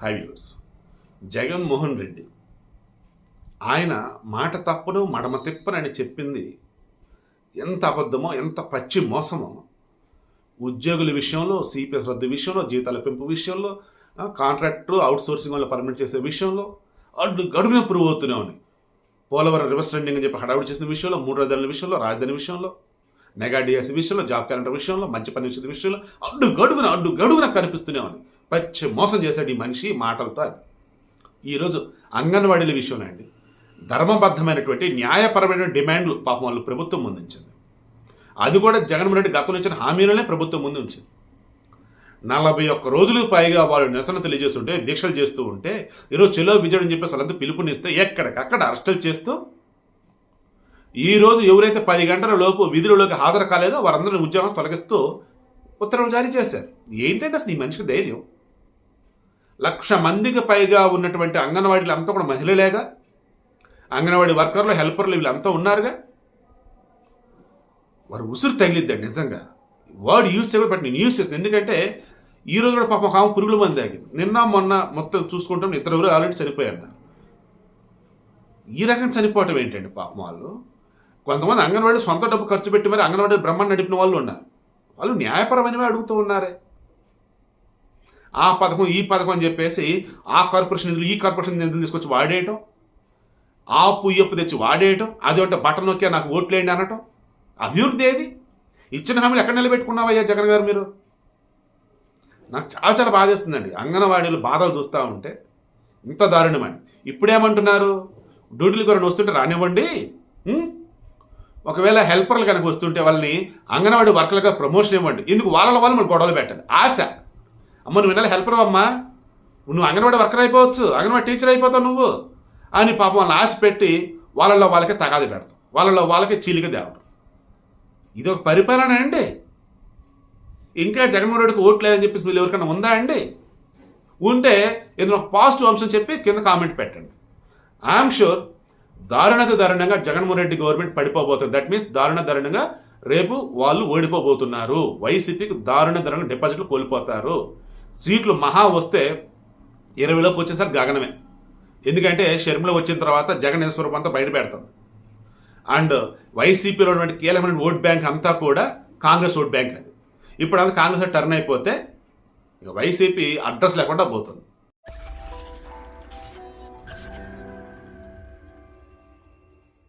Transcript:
High views Jaganmohan Reddy. ఆయన మాట తప్పను మడమ తిప్పనని చెప్పింది ఎంత అబద్ధమో ఎంత పచ్చి మోసమో. ఉద్యోగుల విషయంలో సిపిఎస్ రద్దు విషయంలో జీతాల పెంపు విషయంలో కాంట్రాక్టు కాంట్రాక్టర్ అవుట్ సోర్సింగ్ వల్ల పర్మిట్ చేసే విషయంలో అడ్డు గడువునే పురుగు అవుతూనే ఉన్నాయి పోలవరం రివర్స్ రెండింగ్ అని చెప్పి హడావుడి చేసిన విషయంలో మూడు రాజధానుల విషయంలో రాజధాని విషయంలో మెగా డిఎస్ విషయంలో జాబ్ క్యాలెండర్ విషయంలో మంచి పని విషయంలో అడ్డు గడుగున అడ్డు గడుగున కనిపిస్తూనే పచ్చి మోసం చేశాడు ఈ మనిషి మాటలతో. అని ఈరోజు అంగన్వాడీల విషయంలో అండి ధర్మబద్ధమైనటువంటి న్యాయపరమైన డిమాండ్లు పాపం వాళ్ళు ప్రభుత్వం ముందుంచింది అది కూడా జగన్మోహన్ రెడ్డి గతంలో ఇచ్చిన హామీలనే ప్రభుత్వం ముందు ఉంచింది. నలభై ఒక్క రోజులకు పైగా వాళ్ళు నిరసన తెలియజేస్తుంటే దీక్షలు చేస్తూ ఉంటే ఈరోజు చెలో విజయ్ అని చెప్పేసి వాళ్ళంతా పిలుపునిస్తే ఎక్కడికక్కడ అరెస్టులు చేస్తూ ఈ రోజు ఎవరైతే పది గంటల లోపు విధులలోకి హాజరు కాలేదో వారందరిని ఉద్యోగం తొలగిస్తూ ఉత్తర్వులు జారీ చేశారు. ఏంటంటే అసలు ఈ మనిషికి ధైర్యం? లక్ష మందికి పైగా ఉన్నటువంటి అంగన్వాడీలు అంతా కూడా మహిళలేగా? అంగన్వాడీ వర్కర్లు హెల్పర్లు వీళ్ళంతా ఉన్నారుగా? వారు ఉసురు తగిలిద్దండి నిజంగా. వర్డ్ యూస్ చేయడం బట్ నేను యూస్ చేస్తాను. ఎందుకంటే ఈ రోజు కూడా పాపం ఒక ఆమె పురుగుల మంది తాగింది. నిన్న మొన్న మొత్తం చూసుకుంటాం ఇద్దరు ఎవరు ఆల్రెడీ చనిపోయారు ఈ రకం చనిపోవటం ఏంటండి పాపం వాళ్ళు? కొంతమంది అంగన్వాడీ సొంత డబ్బు ఖర్చు పెట్టి మరి అంగన్వాడీ బ్రహ్మాన్ని నడిపిన వాళ్ళు ఉన్నారు. వాళ్ళు న్యాయపరమైనవి అడుగుతూ ఉన్నారే. ఆ పథకం ఈ పథకం అని చెప్పేసి ఆ కార్పొరేషన్ నిధులు ఈ కార్పొరేషన్ నిధులు తీసుకొచ్చి వాడేయటం ఆ పుయ్యప్పు తెచ్చి వాడేయటం అది అంటే బటన్ నొక్కే నాకు ఓట్లేయండి అనటం అభివృద్ధి ఏది? ఇచ్చిన హామీలు ఎక్కడ నిలబెట్టుకున్నావయ్యా జగన్ గారు మీరు? నాకు చాలా చాలా బాధేస్తుందండి అంగన్వాడీలు బాధలు చూస్తూ ఉంటే ఇంత దారుణమని. ఇప్పుడేమంటున్నారు? డ్యూటీలు కూడా వస్తుంటే రానివ్వండి. ఒకవేళ హెల్పర్లు కనుక వస్తుంటే వాళ్ళని అంగన్వాడీ వర్కర్లుగా ప్రమోషన్ ఇవ్వండి. ఎందుకు వాళ్ళ వాళ్ళు మనం గొడవలు పెట్టండి. ఆశ. అమ్మ నువ్వు వినాలి హెల్పర్ అమ్మా నువ్వు అంగన్వాడీ వర్కర్ అయిపోవచ్చు అంగన్వాడీ టీచర్ అయిపోతావు నువ్వు. అని పాపం వాళ్ళని ఆశ పెట్టి వాళ్ళలో వాళ్ళకి తగాది పెడతాం. వాళ్ళలో వాళ్ళకి చీలిక తేవడం ఇది ఒక పరిపాలన అండి. ఇంకా జగన్మోహన్ రెడ్డికి ఓట్లేదని చెప్పేసి మీరు ఎవరికైనా ఉందా అండి? ఉంటే ఏదైనా ఒక పాజిటివ్ అంశం చెప్పి కింద కామెంట్ పెట్టండి. ఐఎమ్ షూర్ దారుణత దారుణంగా జగన్మోహన్ రెడ్డి గవర్నమెంట్ పడిపోబోతుంది. దట్ మీన్స్ దారుణ దారుణంగా రేపు వాళ్ళు ఓడిపోబోతున్నారు. వైసీపీకి దారుణ దారుణంగా డిపాజిట్లు కోల్పోతారు. సీట్లు మహా వస్తే ఇరవైలోకి వచ్చేసరికి గగనమే. ఎందుకంటే షర్మిల వచ్చిన తర్వాత జగన్ స్వరూపం అంతా బయట పెడుతుంది అండ్ వైసీపీలో ఉన్నటువంటి కీలకమైన ఓట్ బ్యాంక్ అంతా కూడా కాంగ్రెస్ ఓట్ బ్యాంక్ అది. ఇప్పుడు అంతా కాంగ్రెస్ టర్న్ అయిపోతే వైసీపీ అడ్రస్ లేకుండా పోతుంది.